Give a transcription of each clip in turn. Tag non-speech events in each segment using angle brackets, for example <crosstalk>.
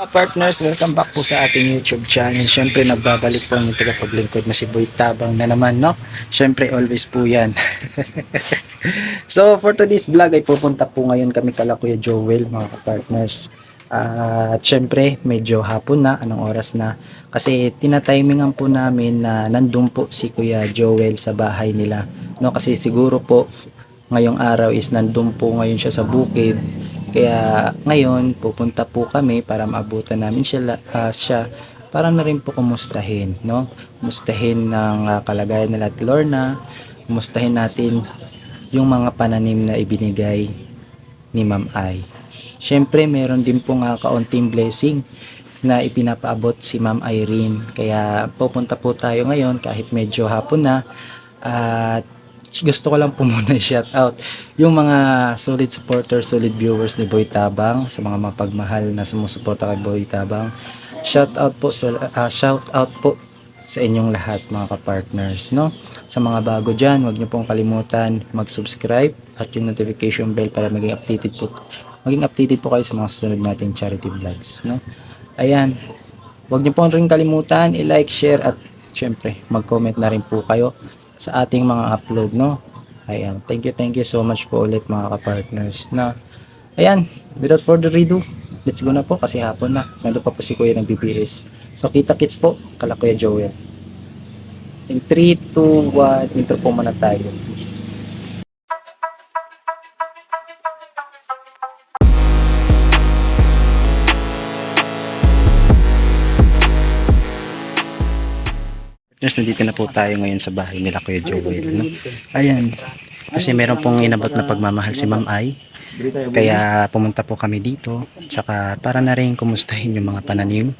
Mga partners, welcome back po sa ating YouTube channel. Siyempre, nagbabalik po ang tagapaglingkod na si Boy Tabang na naman, no? Siyempre, always po yan. <laughs> so, for today's vlog ay pupunta po ngayon kami kala Kuya Joel, mga partners. at syempre, medyo hapon na, anong oras na. Kasi tinatimingan po namin na nandun po si Kuya Joel sa bahay nila. No? Kasi siguro po, ngayong araw is nandun po ngayon siya sa bukid. Kaya ngayon, pupunta po kami para maabutan namin siya, ah, siya para na rin po kumustahin, no? Kumustahin ng ah, kalagayan nila at Lorna, kumustahin natin yung mga pananim na ibinigay ni Ma'am Ai. Siyempre, meron din po nga kaunting blessing na ipinapaabot si Ma'am Irene. Kaya pupunta po tayo ngayon kahit medyo hapon na at gusto ko lang po <laughs> muna shout out yung mga solid supporters, solid viewers ni Boy Tabang sa mga mapagmahal na sumusuporta kay Boy Tabang. Shout out po sa ah, shout out po sa inyong lahat mga ka-partners, no? Sa mga bago diyan, huwag niyo pong kalimutan mag-subscribe at yung notification bell para maging updated po maging updated po kayo sa mga susunod nating charity vlogs, no? Ayan. Huwag niyo pong rin kalimutan i-like, share at syempre mag-comment na rin po kayo sa ating mga upload, no? Ayan. Thank you, thank you so much po ulit mga ka-partners, na Ayan, without further ado, let's go na po kasi hapon na. Nandun pa po si Kuya ng BBS. So, kita kits po, kala Kuya Joel. In 3, 2, 1, intro po muna tayo. Please. Yes, nandito na po tayo ngayon sa bahay nila Kuya Joel. No? Ayan. Kasi meron pong inabot na pagmamahal si Ma'am Ai. Kaya pumunta po kami dito. Tsaka para na rin kumustahin yung mga pananim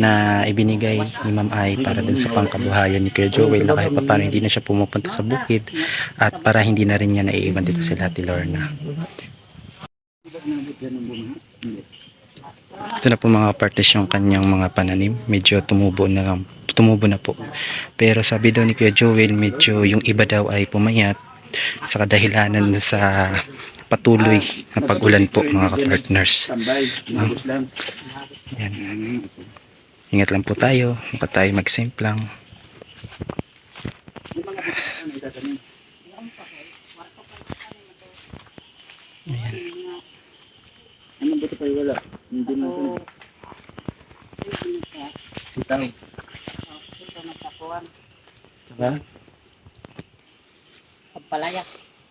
na ibinigay ni Ma'am Ai para dun sa pangkabuhayan ni Kuya Joel na kahit pa paano hindi na siya pumupunta sa bukid at para hindi na rin niya naiiwan dito sila Ate Lorna. Ito na po mga partes yung kanyang mga pananim. Medyo tumubo na lang. Tumubo na po. Pero sabi daw ni Kuya Joel, medyo yung iba daw ay pumayat sa kadahilanan sa patuloy na pag-ulan po mga. Tambay, inabot lang. Yan. Ingat lang po tayo. Huwag tayo mag-simplang. Yung mga ano itatanim. Ano ba ito kayo wala? Hindi mo ito. Sitang. Diba? Pagpalaya.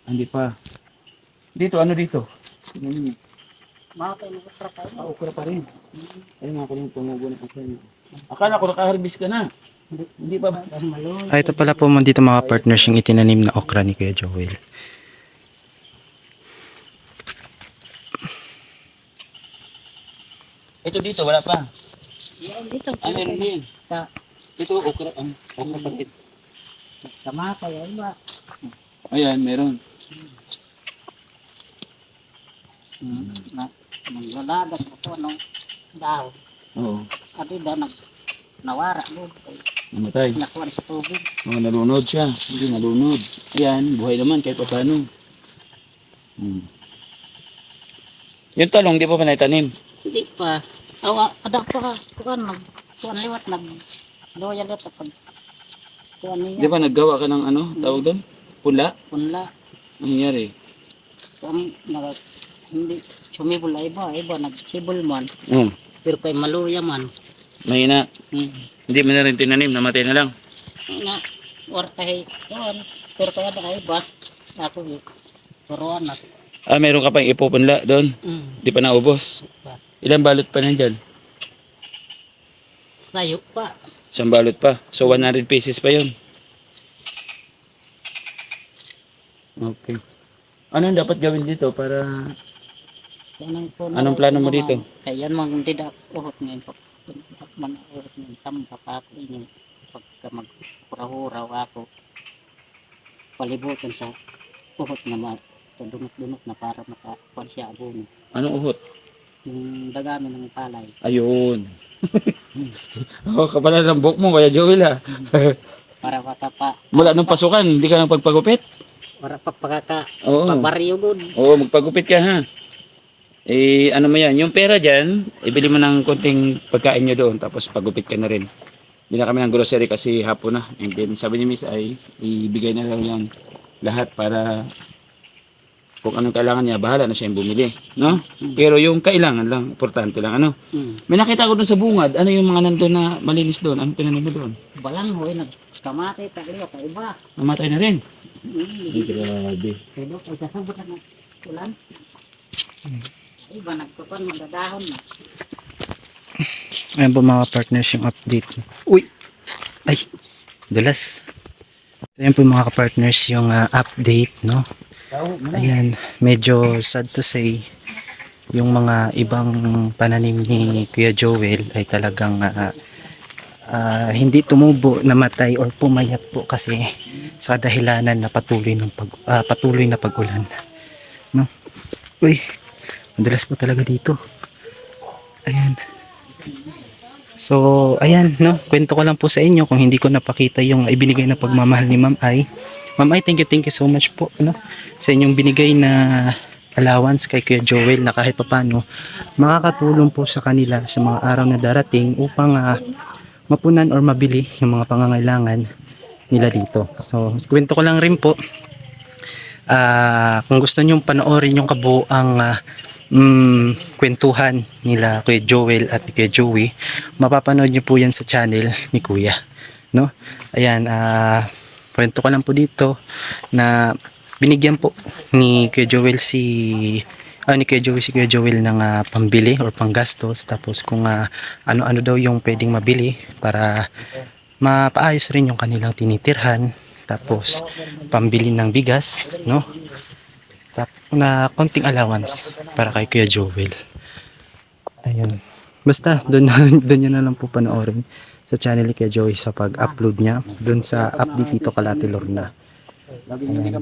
Hindi pa. Dito, ano dito? Ano Mga kayo. Ah, okra pa rin. Ayun nga ko rin tumubo na okra. Akala ko nakaharvest ka na. Hindi, hindi pa ba? Ah, ito pala po dito mga partners yung itinanim na okra ni Kuya Joel. Ito dito, wala pa. Yan dito. Ah, meron din. Sa Ito, okra. Ang okra pa rin. sama kayo ba? Ayan, meron. Hmm. Na, naglalagas ako nung daw. Oo. Sabi daw nag nawara mo. Namatay. Nakuha sa tubig. Mga nalunod siya. Hindi nalunod. Ayan, buhay naman kahit pa paano. Hmm. Yung talong, di pa pa naitanim. Hindi pa. Awa, ada pa. Kuan nag kuan liwat nag loyal liwat pag kuan Di niya. ba naggawa ka ng ano, tawag doon? Pula? Punla. Ang nangyari? Kuan nag hindi sumibol ay ba? Ay ba nagsibol man. Hmm. Pero kay maluya man. Mahina. Hmm. Hindi mo na rin tinanim, namatay na lang. nga war kay kuan. Pero kaya ada ay ba? Ako turuan na. Ah, meron ka pang ipupunla doon. Mm. Di pa naubos. Ilang balot pa nandyan? Sayo pa. Isang balot pa. So, 100 pieces pa yun. Okay. Anong dapat gawin dito para... Anong, po Anong plano mo dito? Kaya mga da uhot ngayon. Pag man uhot ngayon. Tamba pa ako inyo. Pagka magpurahuraw ako. Palibutan sa uhot na ma dunok-dunok na para makakuan siya abono. Anong uhot? Yung dagami ng palay. Ayun. <laughs> oh, kapala ng buhok mo, kaya Joel ha. <laughs> Para makapa. Mula nung pasukan, hindi ka nang pagpagupit? Para pagpakaka. Oo. Pagbaryo good. Oo, magpagupit ka ha. Eh, ano mo yan, yung pera dyan, ibili mo ng konting pagkain nyo doon, tapos pagupit ka na rin. Hindi na kami ng grocery kasi hapon na. And then sabi ni Miss ay, ibigay na lang yan lahat para kung anong kailangan niya, bahala na siya yung bumili. No? Pero yung kailangan lang, importante lang. Ano? Hmm. May nakita ko doon sa bungad, ano yung mga nandun na malinis doon? Anong tinanim mo doon? Balang ho, nagkamate, tagliya, ka iba. Namatay na rin. Hmm. Ay, grabe. Pero kung sasabot na ulan, iba nagkapan, magdadahon na. Ayan po mga partners yung update. Uy! Ay! Dulas. Ayan po mga partners yung ah, update, no? Ayan, medyo sad to say yung mga ibang pananim ni Kuya Joel ay talagang ah, ah, hindi tumubo, namatay or pumayat po kasi sa dahilanan na patuloy ng pag ah, patuloy na pag-ulan. No? Uy, madalas po talaga dito. Ayan. So, ayan, no, kwento ko lang po sa inyo kung hindi ko napakita yung ibinigay na pagmamahal ni Ma'am Ai. Ma'am Ai, thank you, thank you so much po, no, sa inyong binigay na allowance kay Kuya Joel na kahit papano makakatulong po sa kanila sa mga araw na darating upang ah, mapunan or mabili yung mga pangangailangan nila dito. So, kwento ko lang rin po ah kung gusto nyong panoorin yung kabuang ah, mm, kwentuhan nila Kuya Joel at Kuya Joey, mapapanood nyo po yan sa channel ni Kuya. No? Ayan, ah kwento ko lang po dito na binigyan po ni Kuya Joel si ah, ni Kuya Joey si Kuya Joel ng ah, pambili or panggastos tapos kung ah, ano-ano daw yung pwedeng mabili para mapaayos rin yung kanilang tinitirhan tapos pambili ng bigas no na konting allowance para kay Kuya Joel. Ayun. Basta, doon <laughs> doon na lang po panoorin sa channel ni Kuya Joey sa pag-upload niya doon sa update dito Kalati Lorna. Ayan.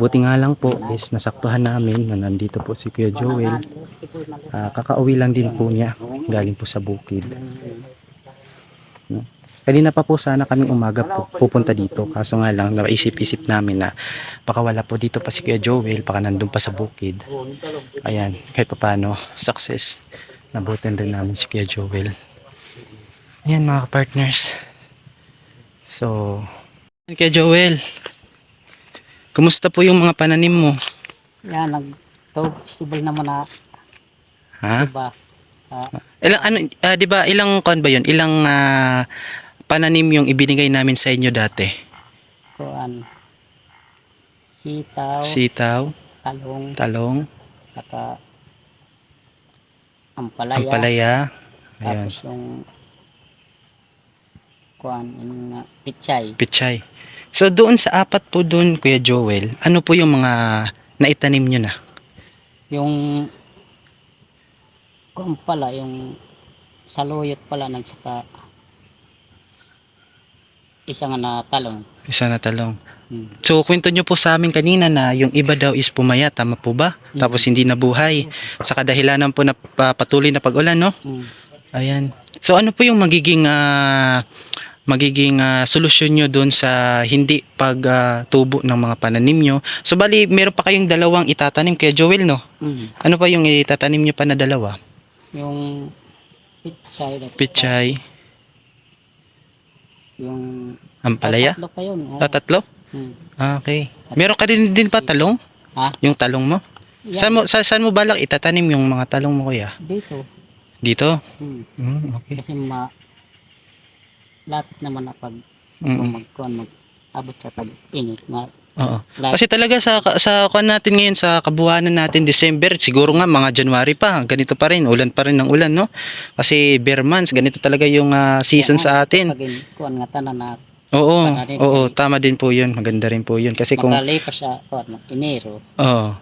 Buti nga lang po is nasaktuhan namin na nandito po si Kuya Joel. Ah, kakauwi lang din po niya galing po sa bukid. Kanina pa po sana kaming umaga po, pupunta dito. Kaso nga lang, naisip-isip namin na baka wala po dito pa si Kuya Joel, baka nandun pa sa bukid. Ayan, kahit pa paano, success. Nabutin din namin si Kuya Joel. Ayan mga partners. So, Kuya Joel, kumusta po yung mga pananim mo? Yan, nag-tog festival naman na Ha? iba. Ah, Ilang ano, ah, 'di ba ilang kon ba 'yon? Ilang ah, pananim yung ibinigay namin sa inyo dati? kuan, sitaw, Sitaw, talong, talong, saka ampalaya. ampalaya. Ayan, Tapos yung kuan, yung uh, pichay. pichay. So doon sa apat po doon, Kuya Joel, ano po yung mga naitanim nyo na? Yung kuan pala, yung saluyot pala nagsaka isa nga na talong. Isa na talong. Hmm. So kwento nyo po sa amin kanina na yung iba daw is pumaya, tama po ba? Tapos hindi nabuhay. Sa kadahilanan po na pa- patuloy na pag-ulan, no? Hmm. Ayan. So ano po yung magiging ah, magiging ah, solusyon nyo doon sa hindi pagtubo ng mga pananim nyo? So bali, meron pa kayong dalawang itatanim kay Joel, no? Hmm. Ano pa yung itatanim nyo pa na dalawa? Yung saka Pichay, Yung ampalaya? tatlo pa yun. oh. Ah, tatlo? Hmm. Ah, okay. Meron ka din, din pa talong? Ha? Yung talong mo? Yan, Saan mo, sa, saan mo balak itatanim yung mga talong mo kuya? Dito. Dito? Hmm. Mm, okay. Kasi ma lapit naman na pag Mm. magkuhan mag abot sa pag init na Oo. Kasi talaga sa sa kuan natin ngayon sa kabuuanan natin December, siguro nga mga January pa, ganito pa rin, ulan pa rin ng ulan, no? Kasi bare months, ganito talaga yung ah, season sa atin. pag kuhan nga tanan na Oo, oo, kay- tama din po 'yun. Maganda rin po 'yun kasi kung makalipas sa kuhan ng Enero. Oo.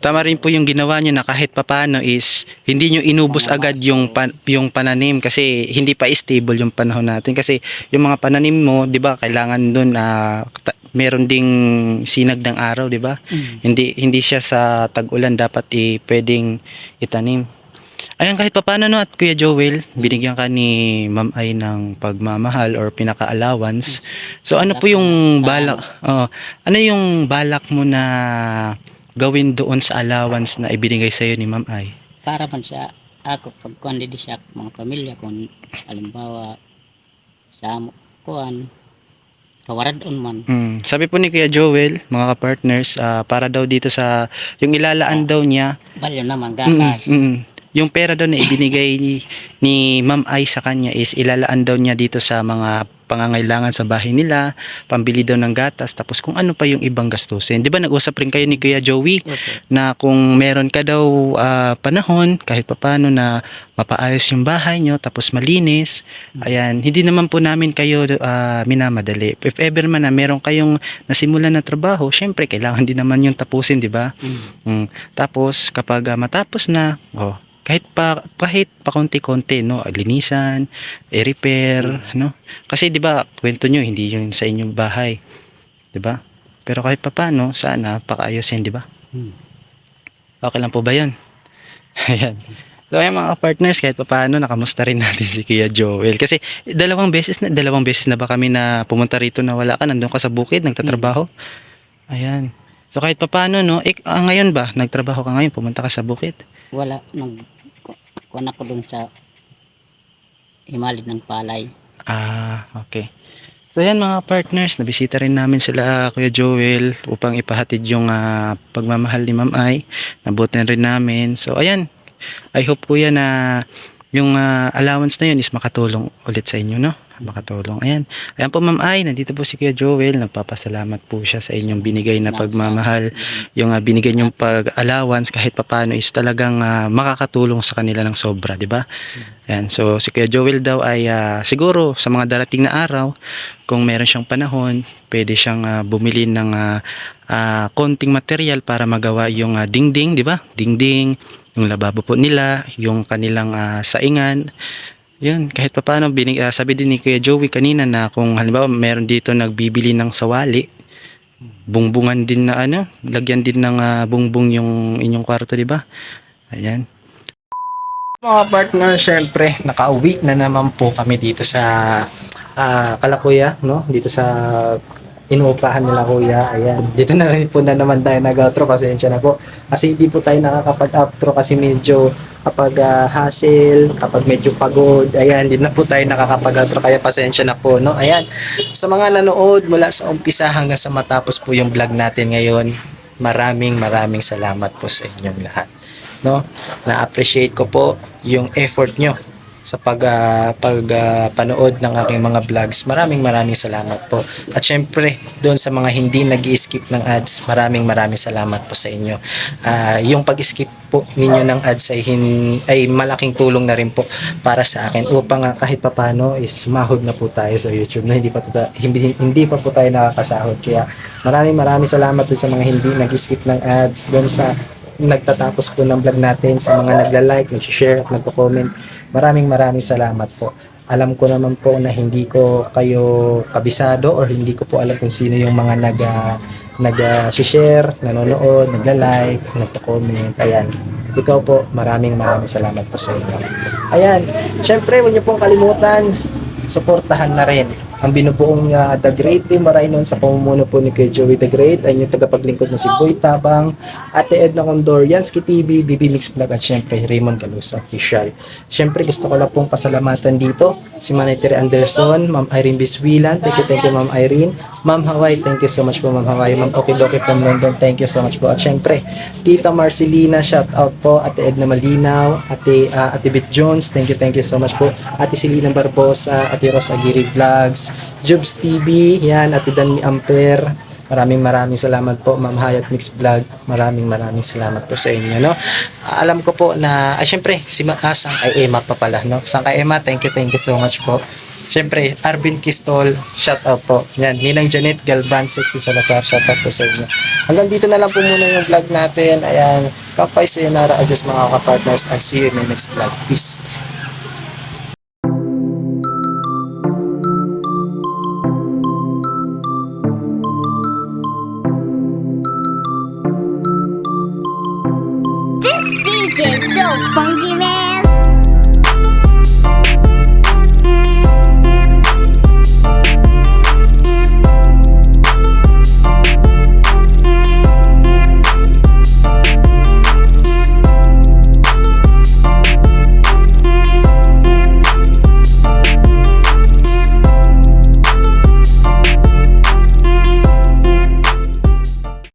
Tama rin po yung ginawa nyo na kahit papano is hindi nyo inubos agad yung pan, yung pananim kasi hindi pa stable yung panahon natin kasi yung mga pananim mo, 'di ba, kailangan doon na meron ding sinag ng araw, 'di ba? Hindi hindi siya sa tag-ulan dapat i pwedeng itanim. Ayan kahit papano no at Kuya Joel, binigyan ka ni Ma'am Ay ng pagmamahal or pinaka-allowance. So ano po yung balak? Oh, ano yung balak mo na gawin doon sa allowance na ibinigay sa ni Ma'am Ay? Para man sa ako pag kuan di siya mga pamilya kung alimbawa sa amo kuan kawaradon man Mm. Sabi po ni Kuya Joel, mga ka-partners, ah, para daw dito sa yung ilalaan daw niya balyo naman Mm, gatas. mm. Yung pera daw na ibinigay ni, ni Ma'am Ai sa kanya is ilalaan daw niya dito sa mga pangangailangan sa bahay nila, pambili daw ng gatas, tapos kung ano pa yung ibang gastusin. Di ba nag-usap rin kayo ni Kuya Joey Opo. na kung meron ka daw ah, panahon, kahit papano na mapaayos yung bahay nyo, tapos malinis, ayan, hindi naman po namin kayo ah, minamadali. If ever man na meron kayong nasimulan na trabaho, syempre kailangan din naman yung tapusin, di ba? Mm. Mm. Tapos kapag ah, matapos na, oh, kahit pa kahit pa konti-konti no, linisan, i-repair, no? Kasi 'di ba, kwento nyo hindi yung sa inyong bahay. 'Di ba? Pero kahit pa paano, sana pakaayusin, 'di ba? Mm. Okay lang po ba 'yun? <laughs> Ayan. So ayan mga partners, kahit pa paano nakamusta rin natin <laughs> si Kuya Joel kasi dalawang beses na dalawang beses na ba kami na pumunta rito na wala ka nandun ka sa bukid nagtatrabaho. Ayan. So kahit pa paano no, ik, ah, ngayon ba nagtrabaho ka ngayon, pumunta ka sa bukid? Wala nung kuan ako dun sa himalid ng palay. Ah, okay. So yan mga partners, nabisita rin namin sila Kuya Joel upang ipahatid yung ah, pagmamahal ni Ma'am Ay. Nabutin rin namin. So ayan, I hope kuya na yung ah, allowance na yun is makatulong ulit sa inyo, no? Makatulong. Ayan. Ayan po Ma'am Ay, nandito po si Kuya Joel. Nagpapasalamat po siya sa inyong binigay na pagmamahal. Yung ah, binigay niyong pag-allowance kahit papano is talagang ah, makakatulong sa kanila ng sobra, di ba? Ayan, so si Kuya Joel daw ay ah, siguro sa mga darating na araw, kung meron siyang panahon, pwede siyang ah, bumili ng ah, ah, konting material para magawa yung ah, dingding, di ba? Dingding, yung lababo po nila, yung kanilang ah, saingan. Yun, kahit pa binig, ah, sabi din ni Kuya Joey kanina na kung halimbawa meron dito nagbibili ng sawali, bungbungan din na ano, lagyan din ng ah, bungbung yung inyong kwarto, di ba? Ayan. Mga partner, syempre, nakauwi na naman po kami dito sa ah, Kalakuya, no? Dito sa inuupahan nila kuya. Ayan. Dito na rin po na naman tayo nag-outro. Pasensya na po. Kasi hindi po tayo nakakapag-outro kasi medyo kapag ah, hassle, kapag medyo pagod, ayan, hindi na po tayo nakakapag-outro. Kaya pasensya na po, no? Ayan. Sa mga nanood mula sa umpisa hanggang sa matapos po yung vlog natin ngayon, maraming maraming salamat po sa inyong lahat no na-appreciate ko po yung effort nyo sa pag ah, pag ah, panood ng aking mga vlogs. Maraming maraming salamat po. At syempre, doon sa mga hindi nag-skip ng ads, maraming maraming salamat po sa inyo. Ah, yung pag-skip po ninyo ng ads ay, hin- ay malaking tulong na rin po para sa akin upang ah, kahit papano is sumahod na po tayo sa YouTube na hindi pa hindi, hindi pa po tayo nakakasahod. Kaya maraming maraming salamat doon sa mga hindi nag-skip ng ads, doon sa nagtatapos po ng vlog natin sa mga nagla-like, nag-share at nagko-comment. Maraming maraming salamat po. Alam ko naman po na hindi ko kayo kabisado or hindi ko po alam kung sino yung mga nag ah, nanonood, nagla-like, nagko-comment. Ayan. Ikaw po, maraming maraming salamat po sa inyo. Ayan. Syempre, huwag niyo pong kalimutan, suportahan na rin ang binubuong uh, The Great Team Marainon sa pamumuno po ni Kuya Joey The Great ay yung tagapaglingkod na si Boy Tabang, Ate Edna Condor, Yansky TV, BB Mix Vlog at syempre Raymond Galusa Official. Syempre gusto ko lang pong pasalamatan dito si Manay Anderson, Ma'am Irene Biswilan, thank you, thank you Ma'am Irene, Ma'am Hawaii, thank you so much po Ma'am Hawaii, Ma'am Okidoki from London, thank you so much po. At syempre Tita Marcelina, shout out po, Ate Edna Malinaw, Ate, ah, Ate Bit Jones, thank you, thank you so much po, Ate Selena Barbosa, Ate Rosa Aguirre Vlogs, Jubs TV, yan, Ate Danmi Amper, maraming maraming salamat po, Ma'am Hayat Mix Vlog, maraming maraming salamat po sa inyo, no? Alam ko po na, ay syempre, si Ma, ah, Sangkay Emma pa pala, no? Sangkay Emma, thank you, thank you so much po. Syempre, Arvin Kistol, shout out po. Yan, Ninang Janet Galvan, Sexy Salazar, shout out po sa inyo. Hanggang dito na lang po muna yung vlog natin. Ayan, kapay sayonara, adios mga kapartners, and see you in my next vlog. Peace. funky man.